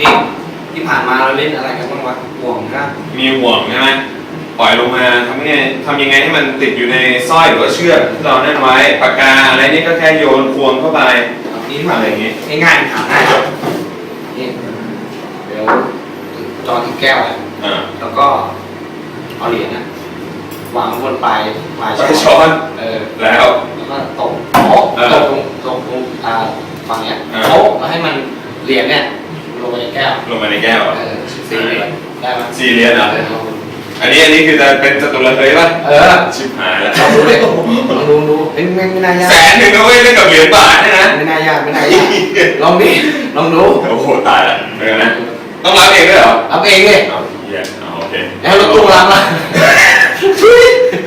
นี่ที่ผ่านมาเราเล่นอะไรกันบ้างวะห่วงนะมีห่วงใช่ไหมปล่อยลงมาทำไงทำยังไงให้มันติดอยู่ในสร้อยหรือว่าเชือกที่เรานั่นไว้ปากกาอะไรนี่ก็แค่โยนควงเข้าไปนี่อะไรอย่างงี้ง่ายๆถามง่ายครับนี่เดี๋ยวจอที่แก้วอะอ่าแล้วก็เอาเหรียญนะวางบนปลายปลายไปช้อนเออแล้วแล้วก็ตกโต๊ะเออตกตรงตรงตรงอ่าฝั่งเนี้ยเออโต๊ะแล้วให้มันเหรียญเนี่ยลงไปในแก้วลงมาในแก้วเออสี่เหรียญได้ไหมสี่เหรียญเหรอเออลองดูอันนี้อันนี้คือจะเป็นจตุรัสเลยป่ะเออชิบหายแล้ว ลองดูเลยลองดูดูเอ้ยไม่ไม่น่ายากแสนหนึ่งนะเว้ยเล่นกับเหรียญบาทเนี่ยนะ ไม่น่ายากไม่น่ายากลองดิลองดูโอ้โหตายละเออนะต้องรับเองด้วยเหรอรับเองดิเอาเหี้ยเอาโอเคแล้วรถตู้รับมา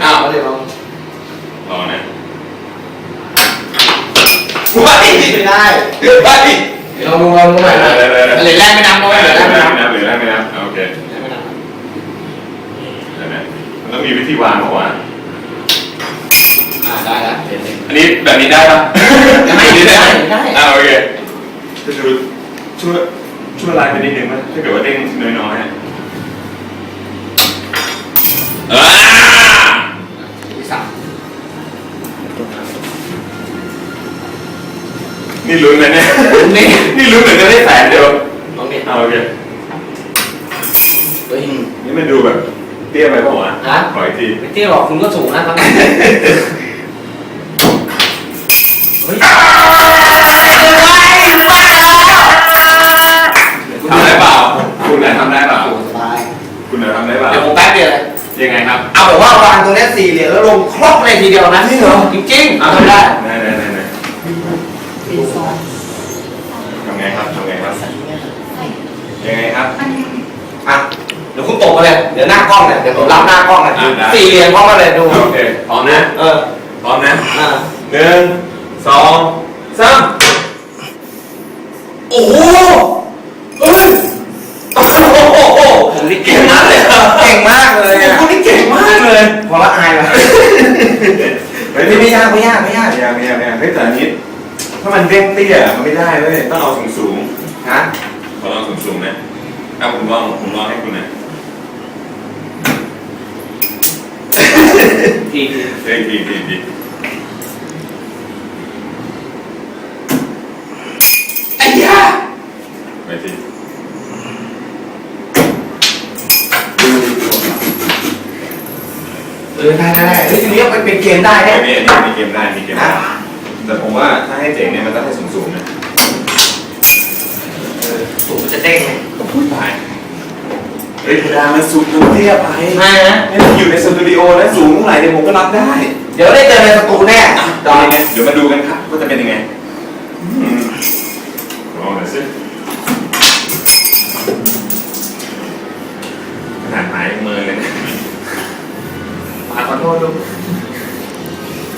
อ้าวเอาเดี๋ยวลองรอนะว้ายไม่ได้ว้าย ลองดูลองดูใหม่นะได้ได้ได้เหรียญแรกไม่นับนะไม่เหรียญแรกไม่นับนับหรือได้ไม่นับโอเคเหรียญแรกไม่นับเดี๋ยวนะมันต้องมีวิธีวางเหรอวะอ่าได้แล้วเหรียญหนึ่งอันนี้แบบนี้ได้ปะได้ได้ได้อ่าโอเคจะดูช่วยช่วยลายไปนิดนึงมั้ยถ้าเกิดว่าเด้งน้อยๆอะอ่าที่สาม นี่ลุ้นนะเนี่ย นี่นี่ลุ้นเหมือนจะได้แสนเดียวลองดิเอาโอเคเฮ้ยนี่มันดูแบบเตี้ยไปเปล่าวะฮะขออีกทีไม่เตี้ยหรอกคุณก็สูงนะครับเฮ้ยทำได้เปล่า คุณน่ะทำได้เปล่า สบายคุณน่ะทำได้เปล่า เดี๋ยวผมแป๊บเดียวเลยยังไงครับ เอาแบบว่าวางตรงเนี้ยสี่เหรียญแล้วลงครอบเลยทีเดียวนะนี่เหรอจริงๆเอาทำได้ ได้ได้ได้ได้ทำไงครับทำไงครับ ยังไงครับ อะ เดี๋ยวคุณตกมาเลย เดี๋ยวหน้ากล้องเนี่ยเดี๋ยวผมรับหน้ากล้องเลยอะได้ สี่เหรียญพร้อมกันเลยดู โอเคพร้อมนะ เออ พร้อมนะอ่าหนึ่งสองสามโอ้โหเอ้ยโอ้โหผมนี่เก่งมากเลยเก่งมากเลยอะคุณนี่เก่งมากเลยพอละอายว่ะเฮ้ยไม่ไม่ยากไม่ยากไม่ยากไม่ยากไม่ยากไม่ยากเฮ้ยแต่อันนี้ ถ้ามันเด้งเตี้ยมันไม่ได้เว้ยต้องเอาสูงสูงฮะๆ ขอลองสูงสูงๆนะเอาผมลองผมลองให้คุณนะทีเฮ้ยดีดีดีไอ้ยาไปสิเออได้ได้ได้เฮ้ยทีนี้มันเป็นเกมได้อัเนี่ยนนี้อันนี้มีเกมได้มีเกมได้แต่ผมว่าถ้าให้เจ๋งเนี่ยมันต้องให้สูงสูงๆนะ เออสูงมันจะเด้งไงก็พูดไปเฮ้ยเวลามันสูงมันเตี้ยไปไม่นะนี่มันอยู่ในสตูดิโอนะสูงเท่าไหร่เนี่ยผมก็รับได้เดี๋ยวได้เจอในสตูแน่ตดออนนนี้เดี๋ยวมาดูกันครับว่าจะเป็นยังไงอืมลองหน่อยสิขนาดหายมือเลยนะมาขอโทษลูก